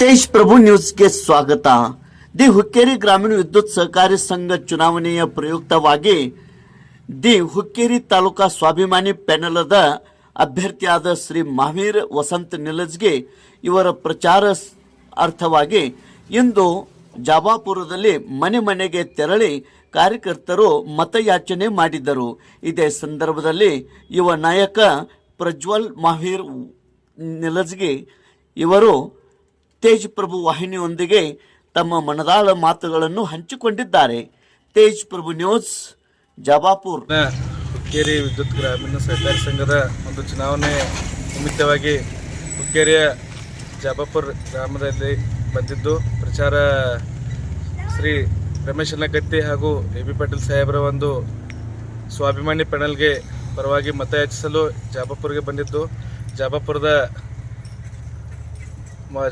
ತೇಜ್ ಪ್ರಭು ನ್ಯೂಸ್ಗೆ ಸ್ವಾಗತ. ದಿ ಹುಕ್ಕೇರಿ ಗ್ರಾಮೀಣ ವಿದ್ಯುತ್ ಸಹಕಾರಿ ಸಂಘ ಚುನಾವಣೆಯ ಪ್ರಯುಕ್ತವಾಗಿ ದಿ ಹುಕ್ಕೇರಿ ತಾಲೂಕಾ ಸ್ವಾಭಿಮಾನಿ ಪ್ಯಾನಲದ ಅಭ್ಯರ್ಥಿಯಾದ ಶ್ರೀ ಮಹಾವೀರ್ ವಸಂತ್ ನಿಲಜ್ಗೆ ಇವರ ಪ್ರಚಾರ ಅರ್ಥವಾಗಿ ಇಂದು ಜಾಬಾಪುರದಲ್ಲಿ ಮನೆ ಮನೆಗೆ ತೆರಳಿ ಕಾರ್ಯಕರ್ತರು ಮತಯಾಚನೆ ಮಾಡಿದ್ದರು. ಇದೇ ಸಂದರ್ಭದಲ್ಲಿ ಯುವ ನಾಯಕ ಪ್ರಜ್ವಲ್ ಮಹಾವೀರ್ ನಿಲಜ್ಗೆ ಇವರು ತೇಜ್ ಪ್ರಭು ವಾಹಿನಿಯೊಂದಿಗೆ ತಮ್ಮ ಮನದಾಳ ಮಾತುಗಳನ್ನು ಹಂಚಿಕೊಂಡಿದ್ದಾರೆ. ತೇಜ್ ಪ್ರಭು ನ್ಯೂಸ್, ಜಬಾಪುರ್. ಹುಕ್ಕೇರಿ ವಿದ್ಯುತ್ ಗ್ರಾಮೀಣ ಸಹಕಾರಿ ಸಂಘದ ಒಂದು ಚುನಾವಣೆ ನಿಮಿತ್ತವಾಗಿ ಹುಕ್ಕೇರಿಯ ಜಾಬಾಪುರ್ ಗ್ರಾಮದಲ್ಲಿ ಬಂದಿದ್ದು, ಪ್ರಚಾರ ಶ್ರೀ ರಮೇಶ್ ನಗತ್ತಿ ಹಾಗೂ ಎ ಬಿ ಪಾಟೀಲ್ ಸಾಹೇಬರ ಒಂದು ಸ್ವಾಭಿಮಾನಿ ಪ್ಯಾನಲ್ಗೆ ಪರವಾಗಿ ಮತಯಾಚಿಸಲು ಜಾಬಾಪುರ್ಗೆ ಬಂದಿದ್ದು. ಜಾಬಾಪುರದ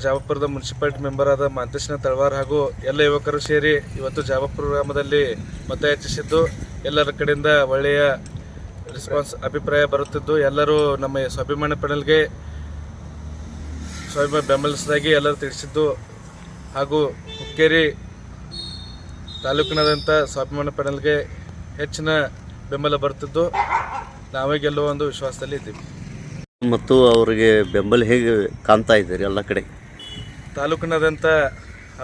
ಜಾಬಾಪುರದ ಮುನ್ಸಿಪಾಲಿಟಿ ಮೆಂಬರ್ ಆದ ಮಾಂತೇಶನ ತಳವಾರ್ ಹಾಗೂ ಎಲ್ಲ ಯುವಕರು ಸೇರಿ ಇವತ್ತು ಜಾವಪುರ ಗ್ರಾಮದಲ್ಲಿ ಮತಯಾಚಿಸಿದ್ದು ಎಲ್ಲರ ಕಡೆಯಿಂದ ಒಳ್ಳೆಯ ರೆಸ್ಪಾನ್ಸ್ ಅಭಿಪ್ರಾಯ ಬರುತ್ತಿದ್ದು. ಎಲ್ಲರೂ ನಮ್ಮ ಸ್ವಾಭಿಮಾನ ಪ್ಯಾನಲ್ಗೆ ಸ್ವಾಭಿಮಾನ ಬೆಂಬಲಿಸಿದಾಗಿ ಎಲ್ಲರೂ ತಿಳಿಸಿದ್ದು. ಹಾಗೂ ಹುಕ್ಕೇರಿ ತಾಲೂಕಿನಾದಂಥ ಸ್ವಾಭಿಮಾನ ಪ್ಯಾನಲ್ಗೆ ಹೆಚ್ಚಿನ ಬೆಂಬಲ ಬರುತ್ತಿದ್ದು. ನಾವೇ ಗೆಲ್ಲುವ ಒಂದು ವಿಶ್ವಾಸದಲ್ಲಿ ಇದ್ದೀವಿ. ಮತ್ತು ಅವರಿಗೆ ಬೆಂಬಲ ಹೇಗೆ ಕಾಣ್ತಾ ಇದ್ದೀರಿ ಎಲ್ಲ ಕಡೆ? ತಾಲೂಕಿನಾದ್ಯಂತ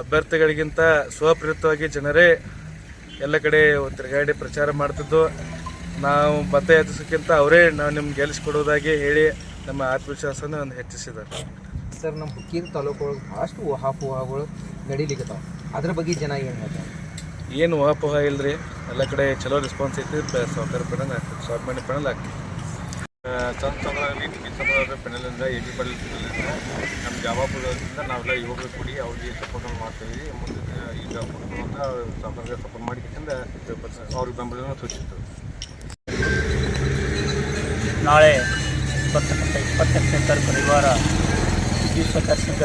ಅಭ್ಯರ್ಥಿಗಳಿಗಿಂತ ಸ್ವಪ್ರೇರಿತವಾಗಿ ಜನರೇ ಎಲ್ಲ ಕಡೆ ತಿರುಗಾಡಿ ಪ್ರಚಾರ ಮಾಡ್ತಿದ್ದು. ನಾವು ಮತ ಯಾಚಿಸೋಕ್ಕಿಂತ ಅವರೇ ನಾವು ನಿಮ್ಗೆ ಗೆಲ್ಲಿಸ್ಕೊಡೋದಾಗಿ ಹೇಳಿ ನಮ್ಮ ಆತ್ಮವಿಶ್ವಾಸನ ಒಂದು ಹೆಚ್ಚಿಸಿದ್ದಾರೆ. ಸರ್ ನಮ್ಮ ಹುಕ್ಕೇರಿ ತಾಲೂಕು ಒಳಗೆ ಭಾಳಷ್ಟು ಊಹಾಪೋಹಗಳು ನಡೀಲಿಕ್ಕತ್ತಾವ ಅದ್ರ ಬಗ್ಗೆ ಜನ ಏನು ಹೇಳ್ತಾರೆ? ಏನು ಊಹಾಪೋಹ ಇಲ್ಲರಿ ಎಲ್ಲ ಕಡೆ ಚಲೋ ರೆಸ್ಪಾನ್ಸ್ ಐತಿ ಸಾಫ್ಟ್ವೇರ್ ಪೆಣಲ್ ಆಗ್ತದೆ ಸ್ವಾಭಿಮಾನಿ ಪೆಣಲ್ ಆಗ್ತದೆ ಸಂತ ಸಂಗ್ರಹದಲ್ಲಿ ಟಿವಿ ಸಂಗ್ರಹದ ಪೆನಲಿಂದ ಎ ಬಿ ಪಡೆಲ್ ನಮ್ಮ ಜಾವಾಪುರದಿಂದ ನಾವೆಲ್ಲ ಯುವಕರು ಕೂಡಿ ಅವ್ರಿಗೆ ಸಪೋರ್ಟ್ ಮಾಡ್ತೀವಿ ಮುಂದೆ ಈಗ ಅಂತ ಸಂಬಂಧ ಸಪೋರ್ಟ್ ಮಾಡಿ ಅವ್ರಿಗೆ ಬೆಂಬಲವನ್ನು ಸೂಚಿಸ್ತದೆ. ನಾಳೆ ಇಪ್ಪತ್ತೊಂಬತ್ತು, ಇಪ್ಪತ್ತೆಂಟನೇ ತಾರೀಕು ವಿದ್ಯುತ್ ಸಹಕಾರ ಸಂಘ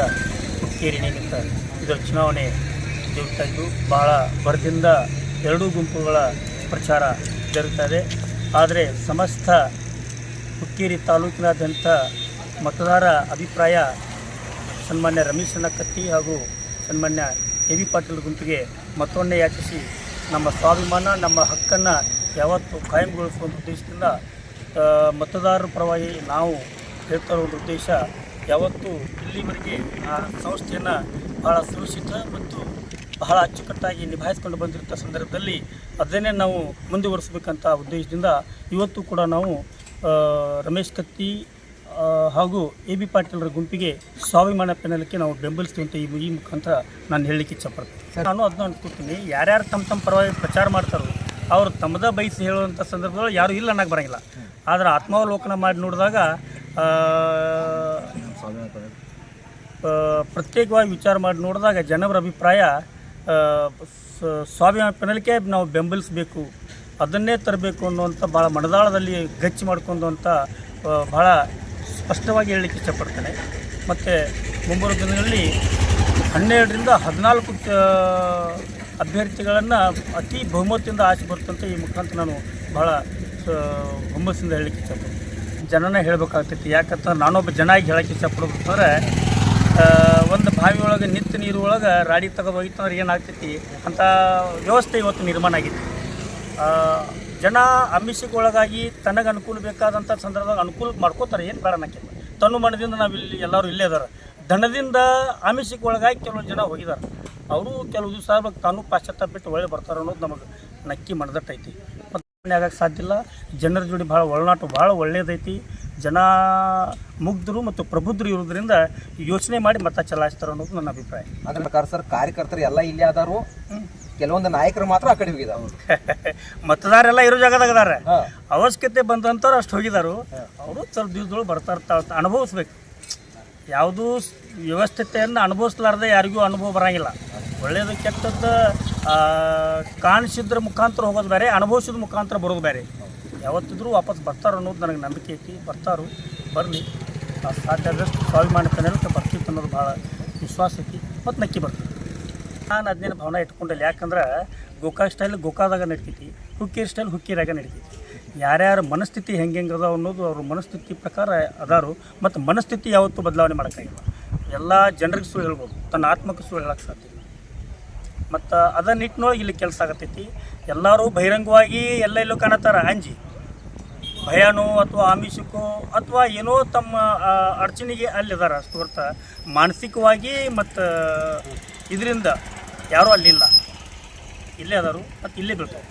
ಹುಕ್ಕೇರಿ ನಿಮಿತ್ತ ಇದರ ಚುನಾವಣೆ ಜರುಗ್ತಾ ಇದ್ದು ಭಾಳ ಬರದಿಂದ ಎರಡೂ ಗುಂಪುಗಳ ಪ್ರಚಾರ ಜರುಗ್ತಾ ಇದೆ. ಆದರೆ ಸಮಸ್ತ ಹುಕ್ಕೇರಿ ತಾಲೂಕಿನಾದ್ಯಂತ ಮತದಾರ ಅಭಿಪ್ರಾಯ ಸನ್ಮಾನ್ಯ ರಮೇಶ್ ಕತ್ತಿ ಹಾಗೂ ಸನ್ಮಾನ್ಯ ಎ ವಿ ಪಾಟೀಲ್ ಗುಂಪಿಗೆ ಮತ್ತೊಮ್ಮೆ ಯಾಚಿಸಿ ನಮ್ಮ ಸ್ವಾಭಿಮಾನ, ನಮ್ಮ ಹಕ್ಕನ್ನು ಯಾವತ್ತು ಕಾಯಂಗೊಳಿಸುವಂಥ ಉದ್ದೇಶದಿಂದ ಮತದಾರರ ಪರವಾಗಿ ನಾವು ಹೇಳ್ತಾ ಇರೋ ಉದ್ದೇಶ ಯಾವತ್ತೂ ಇಲ್ಲಿವರೆಗೆ ಆ ಸಂಸ್ಥೆಯನ್ನು ಬಹಳ ಸುರಕ್ಷಿತ ಮತ್ತು ಬಹಳ ಅಚ್ಚುಕಟ್ಟಾಗಿ ನಿಭಾಯಿಸ್ಕೊಂಡು ಬಂದಿರುವಂಥ ಸಂದರ್ಭದಲ್ಲಿ ಅದನ್ನೇ ನಾವು ಮುಂದುವರಿಸಬೇಕಂತ ಉದ್ದೇಶದಿಂದ ಇವತ್ತು ಕೂಡ ನಾವು ರಮೇಶ್ ಕತ್ತಿ ಹಾಗೂ ಎ ಬಿ ಪಾಟೀಲ್ರ ಗುಂಪಿಗೆ ಸ್ವಾಭಿಮಾನ ಪೆನಲಕ್ಕೆ ನಾವು ಬೆಂಬಲಿಸ್ತೀವಿ ಅಂತ ಈ ಈ ಮುಖಾಂತರ ನಾನು ಹೇಳಲಿಕ್ಕೆ ಇಚ್ಛಪಡ್ತೀನಿ. ನಾನು ಅದನ್ನ ಅನ್ಕೋತೀನಿ ಯಾರ್ಯಾರು ತಮ್ಮ ತಮ್ಮ ಪರವಾಗಿ ಪ್ರಚಾರ ಮಾಡ್ತಾರೋ ಅವರು ತಮ್ಮದ ಬಯಸಿ ಹೇಳುವಂಥ ಸಂದರ್ಭದಲ್ಲಿ ಯಾರೂ ಇಲ್ಲ ಅನ್ನಕ್ಕೆ ಬರಂಗಿಲ್ಲ. ಆದರೆ ಆತ್ಮಾವಲೋಕನ ಮಾಡಿ ನೋಡಿದಾಗ ಪ್ರತ್ಯೇಕವಾಗಿ ವಿಚಾರ ಮಾಡಿ ನೋಡಿದಾಗ ಜನರ ಅಭಿಪ್ರಾಯ ಸ್ವಾಭಿಮಾನ ಪೆನಲಿಕೆ ನಾವು ಬೆಂಬಲಿಸಬೇಕು ಅದನ್ನೇ ತರಬೇಕು ಅನ್ನುವಂಥ ಭಾಳ ಮನದಾಳದಲ್ಲಿ ಗಚ್ಚಿ ಮಾಡ್ಕೊಂಡು ಅಂತ ಭಾಳ ಸ್ಪಷ್ಟವಾಗಿ ಹೇಳಲಿಕ್ಕೆ ಇಷ್ಟಪಡ್ತೇನೆ. ಮತ್ತು ಮುಂಬರುವ ದಿನಗಳಲ್ಲಿ ಹನ್ನೆರಡರಿಂದ ಹದಿನಾಲ್ಕು ಅಭ್ಯರ್ಥಿಗಳನ್ನು ಅತಿ ಬಹುಮತದಿಂದ ಆಚೆ ಬರ್ತಂತ ಈ ಮುಖಾಂತರ ನಾನು ಭಾಳ ಹುಮ್ಮಸ್ಸಿಂದ ಹೇಳಲಿಕ್ಕೆ ಇಷ್ಟಪಡ್ತೀನಿ. ಜನನ ಹೇಳಬೇಕಾಗ್ತೈತಿ. ಯಾಕಂತ ನಾನೊಬ್ಬ ಜನ ಆಗಿ ಹೇಳಕ್ಕೆ ಇಷ್ಟಪಡ್ಬೇಕಂದ್ರೆ ಒಂದು ಬಾವಿ ಒಳಗೆ ನೀರು ಒಳಗೆ ರಾಡಿ ತಗೋಬೋಗಿತ್ತು ಹೋಗಿತ್ತಂದ್ರೆ ಏನಾಗ್ತೈತಿ? ಅಂತ ವ್ಯವಸ್ಥೆ ಇವತ್ತು ನಿರ್ಮಾಣ ಆಗಿದೆ ಆ, ಜನ ಆಮಿಷಕ್ಕೆ ಒಳಗಾಗಿ ತನಗೆ ಅನುಕೂಲ ಬೇಕಾದಂಥ ಸಂದರ್ಭದಾಗ ಅನುಕೂಲ ಮಾಡ್ಕೋತಾರೆ, ಏನು ಬೇಡ ಅನ್ನಕ್ಕೆ ತನ್ನ ಮನದಿಂದ ನಾವು ಇಲ್ಲಿ ಎಲ್ಲರೂ ಇಲ್ಲೇ ಇದ್ದಾರೆ ದನದಿಂದ ಆಮಿಷಕ್ಕೆ ಒಳಗಾಗಿ ಕೆಲವು ಜನ ಹೋಗಿದ್ದಾರೆ ಅವರು ಕೆಲವು ದಿವಸ ತಾನು ಪಾಶ್ಚಾತ್ಯ ಬಿಟ್ಟು ಒಳ್ಳೆ ಬರ್ತಾರೆ ಅನ್ನೋದು ನಮಗೆ ನಕ್ಕಿ ಮನದಟ್ಟೈತಿ. ಮತ್ತು ಆಗಕ್ಕೆ ಸಾಧ್ಯ ಇಲ್ಲ. ಜನರ ಜೋಡಿ ಭಾಳ ಒಳನಾಟ ಭಾಳ ಒಳ್ಳೇದೈತಿ. ಜನ ಮುಗ್ಧರು ಮತ್ತು ಪ್ರಬುದ್ಧರು ಇರೋದ್ರಿಂದ ಯೋಚನೆ ಮಾಡಿ ಮತ ಚಲಾಯಿಸ್ತಾರೆ ಅನ್ನೋದು ನನ್ನ ಅಭಿಪ್ರಾಯ. ಅದ್ರ ಪ್ರಕಾರ ಸರ್ ಕಾರ್ಯಕರ್ತರು ಎಲ್ಲ ಇಲ್ಲೇ ಅದಾರು ಕೆಲವೊಂದು ನಾಯಕರು ಮಾತ್ರ ಆ ಕಡೆ ಮತದಾರ ಮತದಾರೆಲ್ಲ ಇರೋ ಜಾಗದಾಗ ಅದಾರ ಅವಶ್ಯಕತೆ ಬಂದಂಥವ್ರು ಅಷ್ಟು ಹೋಗಿದಾರು. ಅವರು ಸ್ವಲ್ಪ ದಿವಸದೊಳಗೆ ಬರ್ತಾ ಇರ್ತಾವ ಅನುಭವಿಸ್ಬೇಕು. ಯಾವುದೂ ವ್ಯವಸ್ಥತೆಯನ್ನು ಅನುಭವಿಸ್ಲಾರ್ದೆ ಯಾರಿಗೂ ಅನುಭವ ಬರಂಗಿಲ್ಲ. ಒಳ್ಳೇದು ಕೆಟ್ಟದ್ದು ಕಾಣಿಸಿದ್ರ ಮುಖಾಂತರ ಹೋಗೋದು ಬೇರೆ ಅನುಭವಿಸಿದ ಮುಖಾಂತರ ಬರೋದು ಬೇರೆ. ಯಾವತ್ತಿದ್ರೂ ವಾಪಸ್ ಬರ್ತಾರೆ ಅನ್ನೋದು ನನಗೆ ನಂಬಿಕೆ ಐತಿ. ಬರ್ತಾರು, ಬರಲಿ. ಸಾಧ್ಯ ಆದಷ್ಟು ಮಾಡ್ತಾನೆ ಅಂತ ಬರ್ತಿತ್ತು ಅನ್ನೋದು ಭಾಳ ವಿಶ್ವಾಸ ಐತಿ. ಮತ್ತು ನಕ್ಕಿ ಬರ್ತೀವಿ ನಾನು ಅದನ್ನೇನು ಭಾವನೆ ಇಟ್ಕೊಂಡಿಲ್ಲ. ಯಾಕಂದ್ರೆ ಗೋಕಾ ಸ್ಟೈಲ್ ಗೋಕಾದಾಗ ನಡಿತೈತಿ, ಹುಕ್ಕೇರಿ ಸ್ಟೈಲ್ ಹುಕ್ಕೇರಿಯಾಗ ನಡಿತೈತಿ. ಯಾರ್ಯಾರ ಮನಸ್ಥಿತಿ ಹೆಂಗೆ ಹೆಂಗೆ ಅದಾವ ಅನ್ನೋದು ಅವ್ರ ಮನಸ್ಥಿತಿ ಪ್ರಕಾರ ಅದಾರು. ಮತ್ತು ಮನಸ್ಥಿತಿ ಯಾವತ್ತೂ ಬದಲಾವಣೆ ಮಾಡೋಕ್ಕಾಗಿಲ್ಲ. ಎಲ್ಲ ಜನರಿಗೆ ಸುಳ್ಳು ಹೇಳ್ಬೋದು. ತನ್ನ ಆತ್ಮಕ್ಕೆ ಸುಳ್ಳು ಹೇಳಕ್ಕೆ ಸಾಧ್ಯ ಮತ್ತು ಅದ ನಿಟ್ಟಿನೊಳಗೆ ಇಲ್ಲಿ ಕೆಲಸ ಆಗತೈತಿ. ಎಲ್ಲರೂ ಬಹಿರಂಗವಾಗಿ ಎಲ್ಲ ಎಲ್ಲೂ ಕಾಣತ್ತಾರ. ಅಂಜಿ. ಭಯನೋ ಅಥವಾ ಆಮಿಷಕ್ಕೋ ಅಥವಾ ಏನೋ ತಮ್ಮ ಅಡಚಣೆಗೆ ಅಲ್ಲಿದ್ದಾರೆ ಅಷ್ಟು ಹೊರತ ಮಾನಸಿಕವಾಗಿ ಮತ್ತು ಇದರಿಂದ ಯಾರೂ ಅಲ್ಲಿಲ್ಲ. ಇಲ್ಲೇ ಅದಾರು ಮತ್ತು? ಇಲ್ಲೇ ಬೀಳ್ತಾವೆ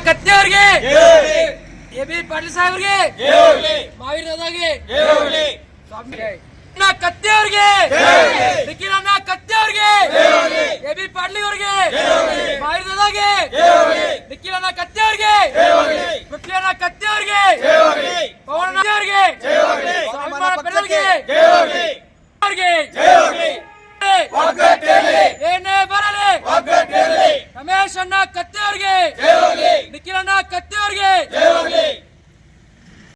ಕತ್ತೆಯವ್ರಿಗೆ! ಎ ಬಿ ಪಾಟೀಲ್ ಸಾಹೇಬ್ರಿಗೆ! ಮಾವೀರ್ ಕತ್ತೆಯವ್ರಿಗೆ! ಕಿರಣ್ಣ ಕತ್ತಿ ಅವ್ರಿಗೆ ಕಿರಣ್ಣ ಕತ್ತಿ ಅವ್ರಿಗೆ ಎ ಬಿ ಪಾಟೀಲ್ ಅವ್ರಿಗೆ ಮಾವೀರ್ ದಾದಾಗೆ ಕಿರಣ್ಣ ಕತ್ತಿ ಅವ್ರಿಗೆ ಪೃಥ್ವಿಯಣ್ಣ ಕತ್ತಿ ಅವ್ರಿಗೆ ಪವನ ಅವ್ರಿಗೆ ಸ್ವಾಭಿಮಾನ ಬೆಳವಣಿಗೆ ಅವ್ರಿಗೆ ಏನೇ ಬರಲಿ ರಮೇಶ್ ನಿಖಿಲಣ್ಣ ಕತ್ತಿ